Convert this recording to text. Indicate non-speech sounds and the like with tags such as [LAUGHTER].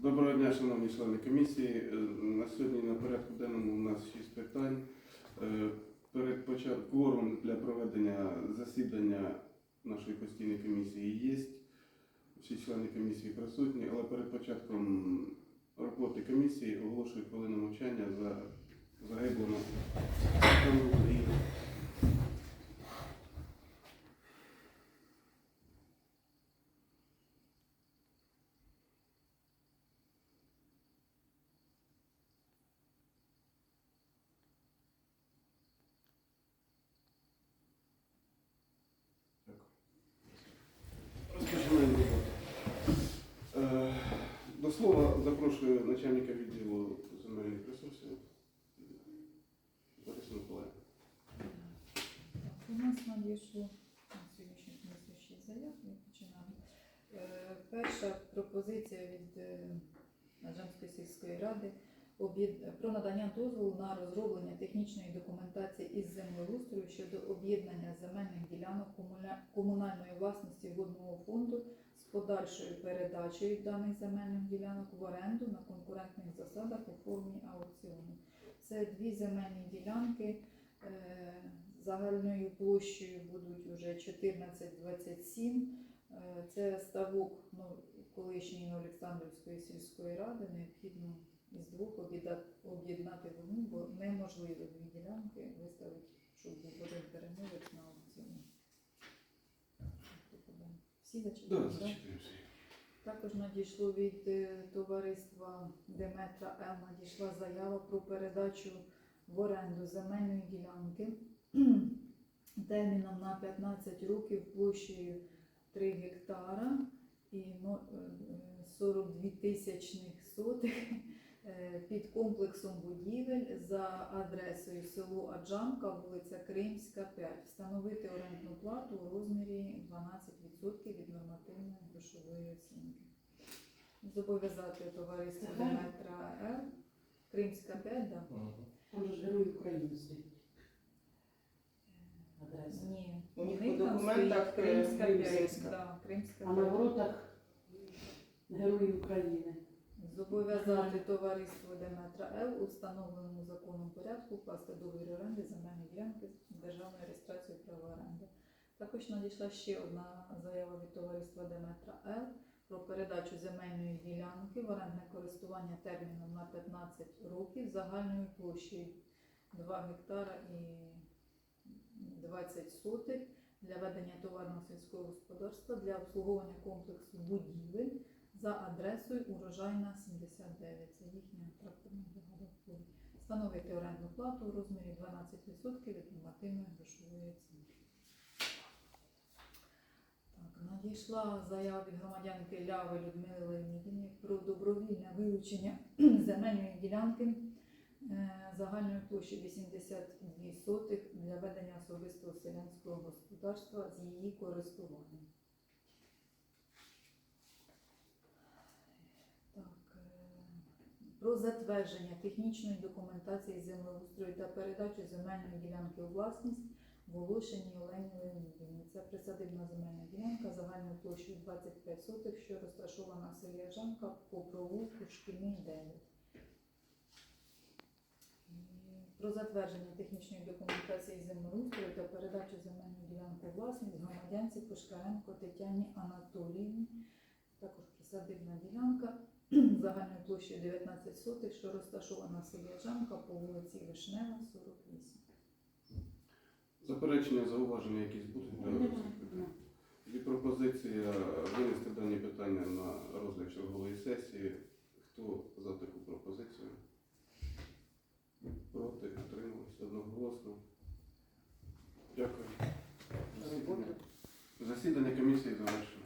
Доброго дня, шановні члени комісії. Е, На сьогодні на порядку денному у нас шість питань. Е, Перед початком кворум для проведення засідання нашої постійної комісії є. Всі члени комісії присутні, але перед початком роботи комісії оголошую хвилину мовчання за загиблому запрошую начальника відділу земельних ресурсів Борису Миколаївну. У нас надійшло на сьогоднішній день шість заяв, починаємо. Е, Перша пропозиція від е, Наджамської сільської ради про надання дозволу на розроблення технічної документації із землеустрою щодо об'єднання земельних ділянок комунальної власності подальшою передачею даних земельних ділянок в оренду на конкурентних засадах у формі аукціону. Це дві земельні ділянки. е, Загальною площею будуть вже 1427. Е, Це ставок ну, колишньої Олександрівської сільської ради. Необхідно із двох об'єднати в бо неможливо дві ділянки виставити, щоб був один перемовець на аукціоні. Всі зачитали? Да, зачитуємося. Також надійшло від е, товариства Деметра М. Надійшла заява про передачу в оренду земельної ділянки [CLEARS THROAT] терміном на 15 років площею 3 гектара і ну, е, е, 42 тисячних сотих під комплексом будівель за адресою село Аджамка, вулиця Кримська, 5. Встановити орендну плату у розмірі 12% від нормативної грошової оцінки. Зобов'язати товариство Ага. Деметра Р. Кримська 5, да? Там ж Герой України стоїть. Адреса. Ні. У них по документах, Кримська е, 5. Кримська. Да, Кримська А на воротах Герої України. Зобов'язати товариство Деметра Л у встановленому законом порядку вкласти договір оренди земельної ділянки з державною реєстрацією права оренди. Також надійшла ще одна заява від товариства Деметра Л про передачу земельної ділянки в орендне користування терміном на 15 років загальною площею 2 гектара і 20 сотих для ведення товарного сільського господарства для обслуговування комплексу будівель за адресою Урожайна 79. Це їхня тракторна бригада. Встановити орендну плату у розмірі 12% від нормативної грошової. Так, надійшла заява від громадянки Ляви Людмили Леонідівни про добровільне вилучення [CLEARS THROAT] земельної ділянки е, загальною площею 82 сотих для ведення особистого селянського господарства з її користуванням. Так, е, про затвердження технічної документації землеустрою та передачу земельної ділянки у власність Волошині Олені. Це присадибна земельна ділянка загальною площею 25 сотих, що розташована селі Ажанка по провулку Шкільний 9. Про затвердження технічної документації землеустрою та передачу земельної ділянки у власність громадянці Пушкаренко Тетяні Анатоліївні. Також присадибна ділянка [CLEARS THROAT] загальною площею 19 сотих, що розташована в селі по вулиці Вишнева, 48. Заперечення, зауваження якісь будуть? Немає. Тоді пропозиція винести дані питання на розгляд чергової сесії. Хто за таку пропозицію? Проти, утрималися одноголосно. Дякую. Засідання, засідання комісії завершено.